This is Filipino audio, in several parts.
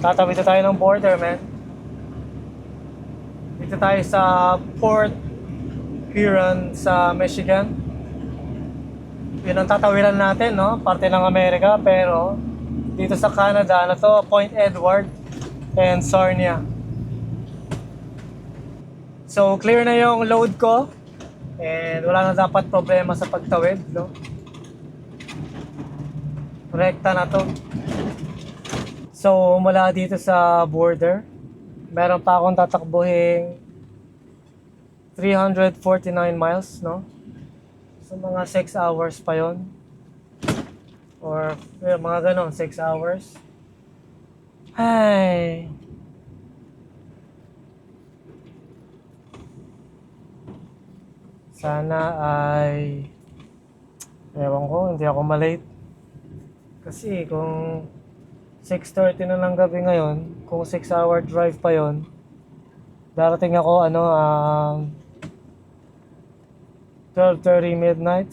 Tatawid na tayo ng border, man. Dito tayo sa Port Huron sa Michigan. Yun ang tatawiran natin, no? Parte ng Amerika, pero dito sa Canada, ano to? Point Edward and Sarnia. So, clear na yung load ko. And wala na dapat problema sa pagtawid, no? Rekta na to. So, mula dito sa border, meron pa akong tatakbuhin 349 miles, no? So, mga 6 hours pa yon Or, eh, mga ganon, 6 hours. Ay. Sana ay... Ewan ko, hindi ako malate. Kasi kung 6.30 na lang gabi ngayon, kung 6 hour drive pa yon darating ako ano, um, 12.30 midnight.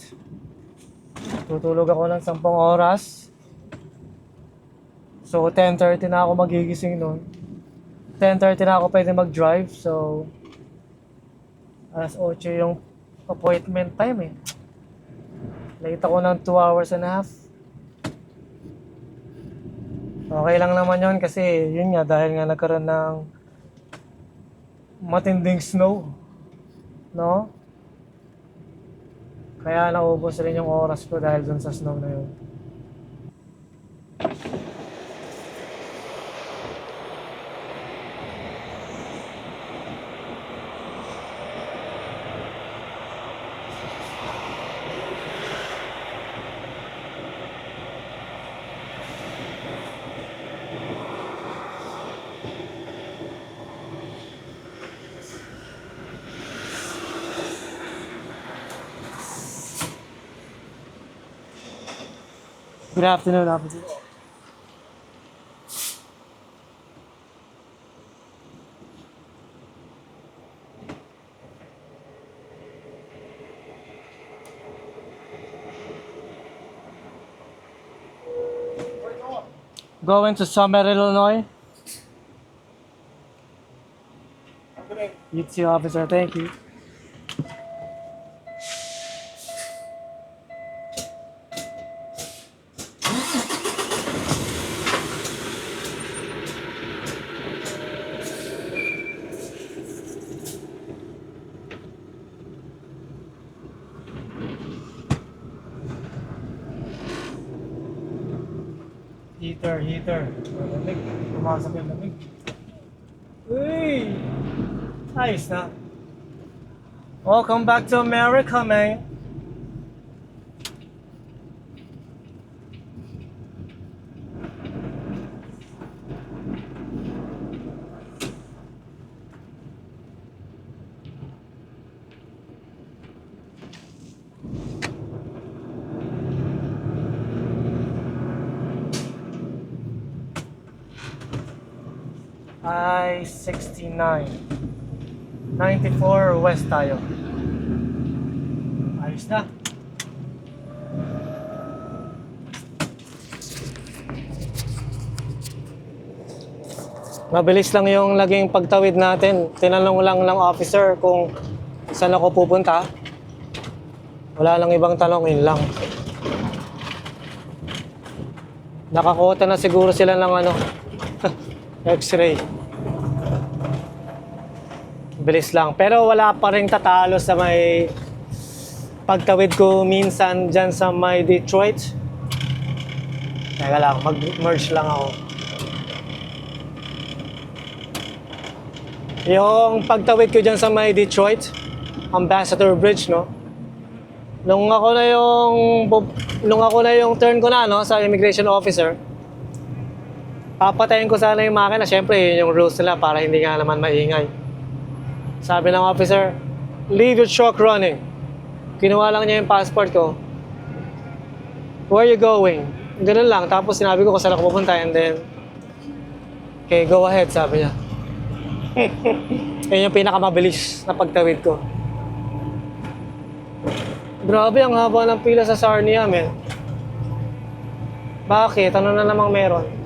Tutulog ako ng 10 oras. So 10.30 na ako magigising noon. 10.30 na ako pwede mag-drive. So alas 8 yung appointment time eh. Late ako ng 2 hours and a half. Okay lang naman yon kasi yun nga dahil nga nagkaroon ng matinding snow. No? Kaya naubos rin yung oras ko dahil dun sa snow na yun. Good afternoon, officer. Going to Summit, Illinois. You too, officer. Thank you. Heater, heater. Lamig. Pumasok yung lamig. Uy! Ayos na. Welcome back to America, man. I-69. 94 West tayo. Ayos na. Mabilis lang yung laging pagtawid natin. Tinanong lang ng officer kung saan ako pupunta. Wala lang ibang tanong, yun lang. Nakakota na siguro sila ng ano, x-ray. Bilis lang. Pero wala pa rin tatalo sa may pagtawid ko minsan dyan sa may Detroit. Teka lang, mag-merge lang ako. Yung pagtawid ko dyan sa may Detroit, Ambassador Bridge, no? Nung ako na yung nung ako na yung turn ko na no sa immigration officer, papatayin ko sana yung makina. Siyempre, yun yung rules nila para hindi nga naman maingay. Sabi ng officer, leave your truck running. Kinuha lang niya yung passport ko. Where you going? Ganun lang. Tapos sinabi ko kung saan ako pupunta and then, okay, go ahead, sabi niya. Yun yung pinakamabilis na pagtawid ko. Grabe, ang haba ng pila sa Sarnia, men. Bakit? Ano na namang meron?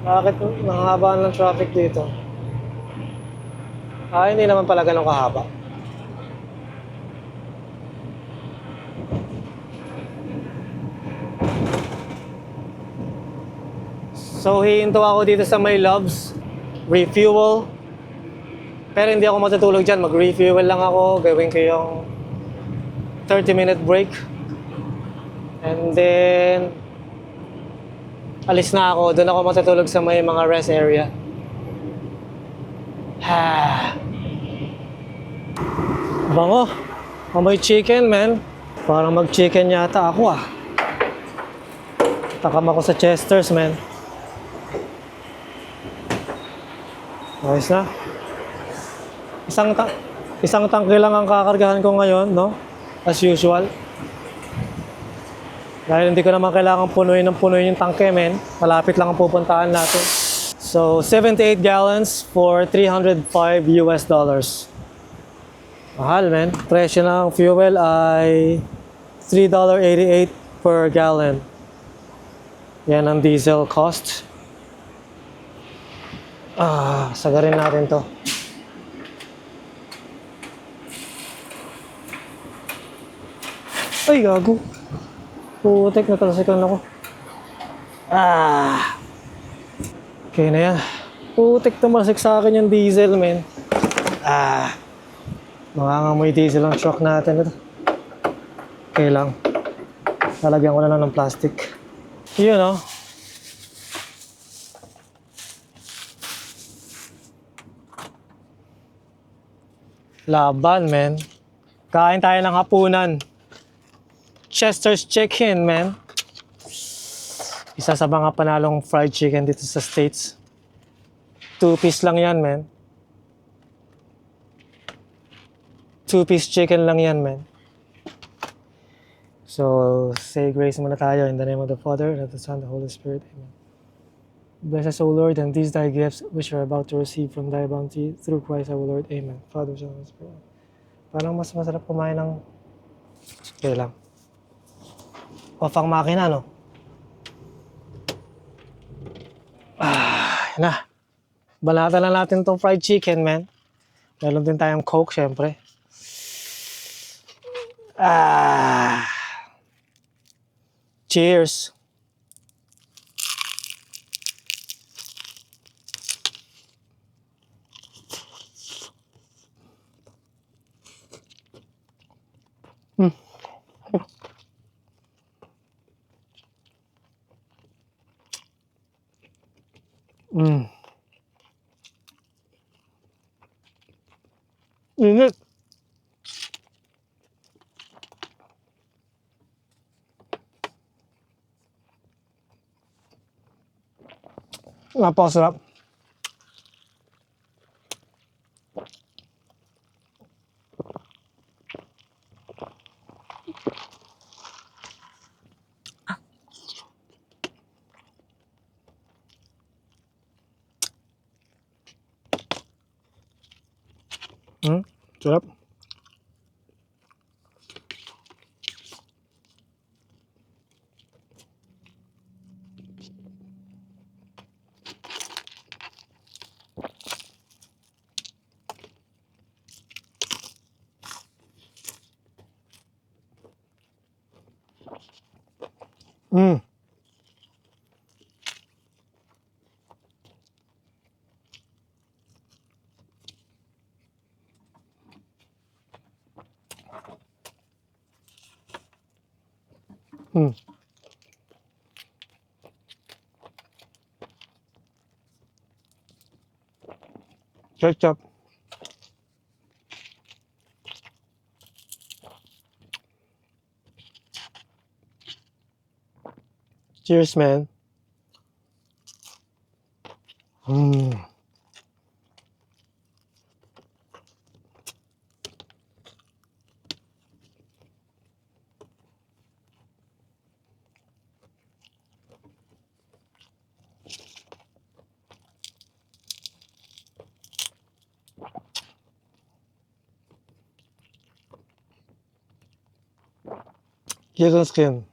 Bakit nangahabaan ng traffic dito? Ah, hindi naman pala ganun kahaba. So, hihinto ako dito sa may loves. Refuel. Pero hindi ako matutulog dyan. Mag-refuel lang ako. Gawin ko yung 30 minute break. And then, alis na ako. Doon ako matutulog sa may mga rest area. Ha. Bango. Amoy chicken, man. Parang mag-chicken yata ako ah. Takam ako sa Chester's, man. Ayos na. Isang ta isang tangke lang ang kakargahan ko ngayon, no? As usual. Dahil hindi ko naman kailangan punuin ng punuin yung tangke, men. Malapit lang ang pupuntahan natin. So, 78 gallons for 305 US dollars. Mahal, men. Presyo ng fuel ay $3.88 per gallon. Yan ang diesel cost. Ah, sagarin natin to. Ay, gago. Putek, natalasikan ako. Ah. Okay na yan. Putek, tumalsik sa akin yung diesel, men. Ah. Mangangamoy diesel ang truck natin. Ito. Okay lang. Lalagyan ko na lang ng plastic. Yun, oh. Laban, men. Kain tayo ng hapunan. Chester's Chicken, man. Isa sa mga panalong fried chicken dito sa States. Two piece lang yan, man. Two piece chicken lang yan, man. So, say grace muna tayo in the name of the Father, and of the Son, and the Holy Spirit. Amen. Bless us, O Lord, and these thy gifts which we are about to receive from thy bounty through Christ our Lord. Amen. Father, Son, and Spirit. Parang mas masarap kumain ng... Okay lang. Off ang makina, no? Ah, na. Balatan na natin tong fried chicken, man. Meron din tayong coke, syempre. Ah. Cheers. Napakasarap. Hmm, sarap. Ừ. Ừ. Ketchup. Cheers, man. Mm. Chicken skin.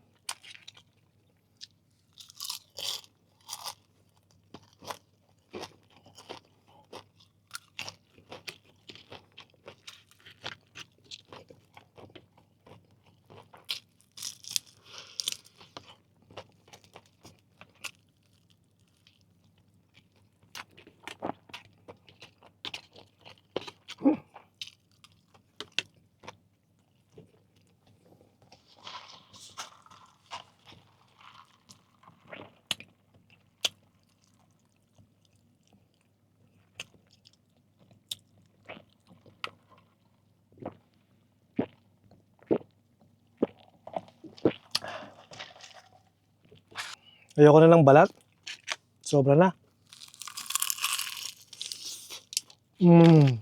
Ayoko na ng balat. Sobra na. Mmm.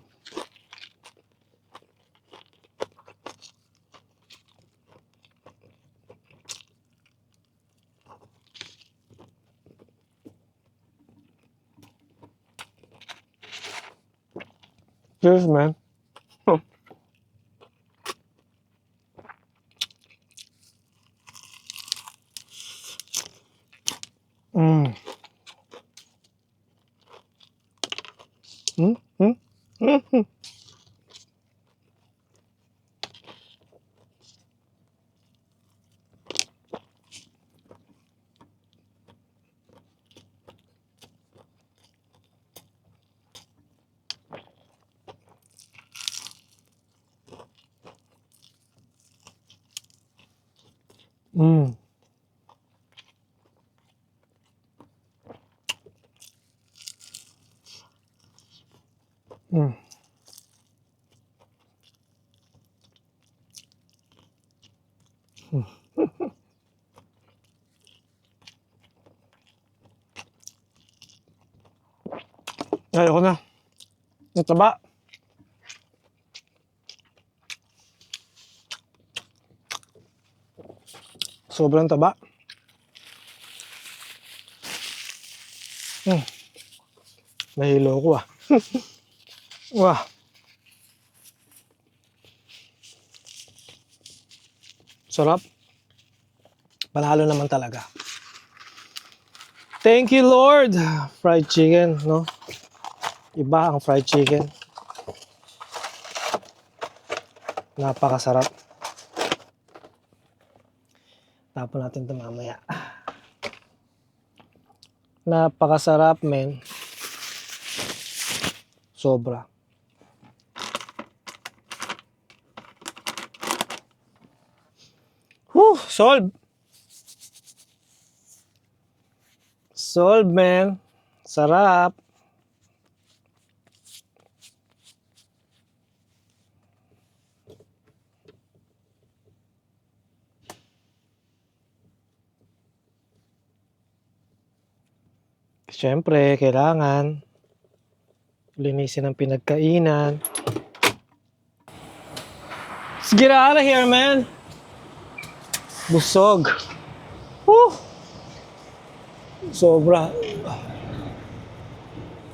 Cheers, man. うん。うん。うん。ほな。ちょっとば、Sobrang taba. Hmm. Nahilo ko ah. Wah. Sarap. Panalo naman talaga. Thank you, Lord. Fried chicken, no? Iba ang fried chicken. Napakasarap. Tapon natin ito mamaya. Napakasarap, men. Sobra. Whew, solve. Solve, man. Sarap. Siyempre, kailangan linisin ang pinagkainan. Let's get out of here, man. Busog. Woo! Sobra.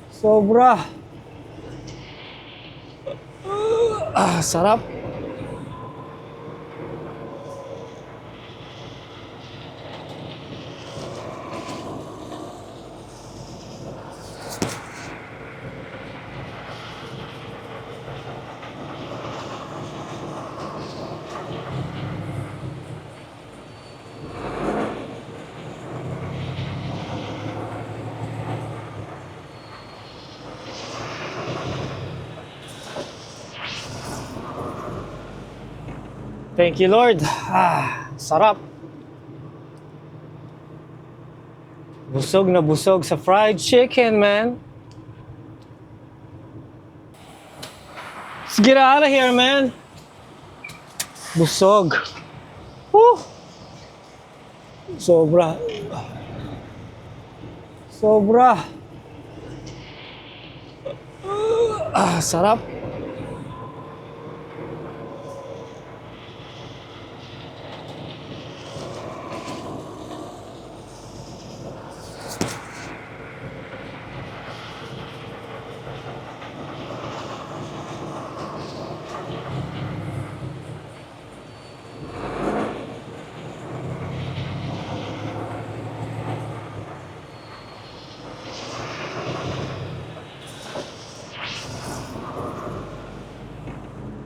Sobra. Ah, sarap. Thank you, Lord. Ah, sarap. Busog na busog sa fried chicken, man. Let's get out of here, man. Busog. Woo! Sobra. Sobra. Ah, sarap.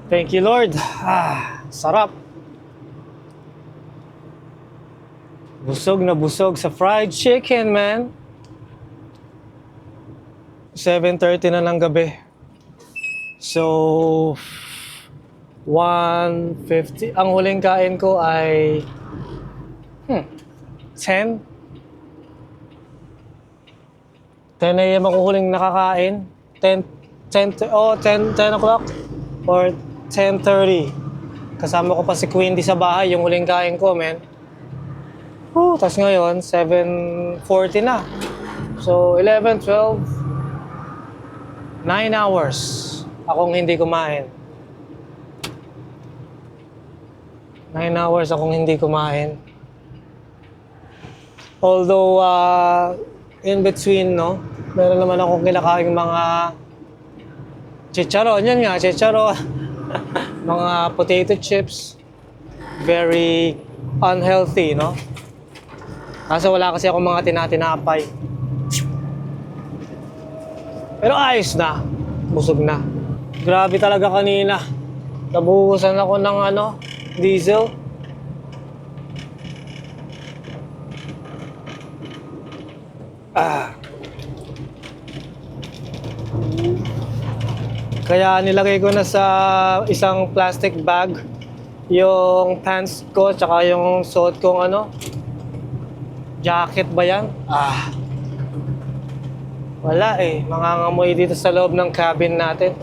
Thank you, Lord. Ah, sarap. Busog na busog sa fried chicken, man. 7.30 na ng gabi. So, 1.50. Ang huling kain ko ay... Hmm, 10? 10 a.m. ako huling nakakain. 10, 10, to- oh, 10, 10 o'clock or 10.30. Kasama ko pa si Quindy sa bahay, yung huling kain ko, men. Whew, tapos ngayon, 7.40 na. So, 11, 12, 9 hours akong hindi kumain. 9 hours akong hindi kumain. Although, uh, in between, no, meron naman akong kinakain mga chicharon. Yan nga, chicharon. mga potato chips. Very unhealthy, no? Kaso wala kasi ako mga tinatinapay. Pero ayos na. Busog na. Grabe talaga kanina. Nabuhusan ako ng ano, diesel. Ah. Kaya nilagay ko na sa isang plastic bag yung pants ko tsaka yung suot kong ano jacket ba yan? Ah. Wala eh. Mangangamoy dito sa loob ng cabin natin.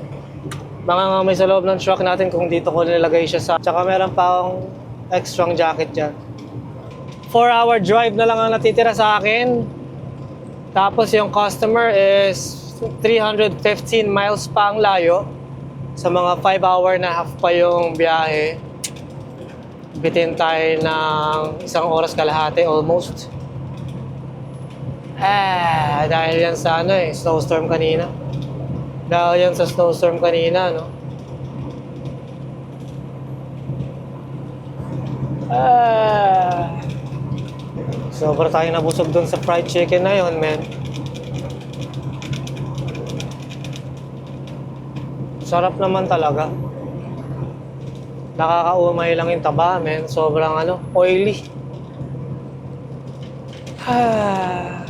Mangangamoy sa loob ng truck natin kung dito ko nilagay siya sa... Tsaka meron pa akong extra jacket dyan. 4-hour drive na lang ang natitira sa akin. Tapos yung customer is 315 miles pa ang layo. Sa mga 5 hour na half pa yung biyahe. Bitin tayo ng isang oras kalahati almost. Ah, dahil yan sa ano eh, snowstorm kanina. Dahil yan sa snowstorm kanina, no? Ah. Sobra tayong nabusog doon sa fried chicken na yon, men. Sarap naman talaga. Nakakaumay lang yung taba, men. Sobrang ano, oily. Ah.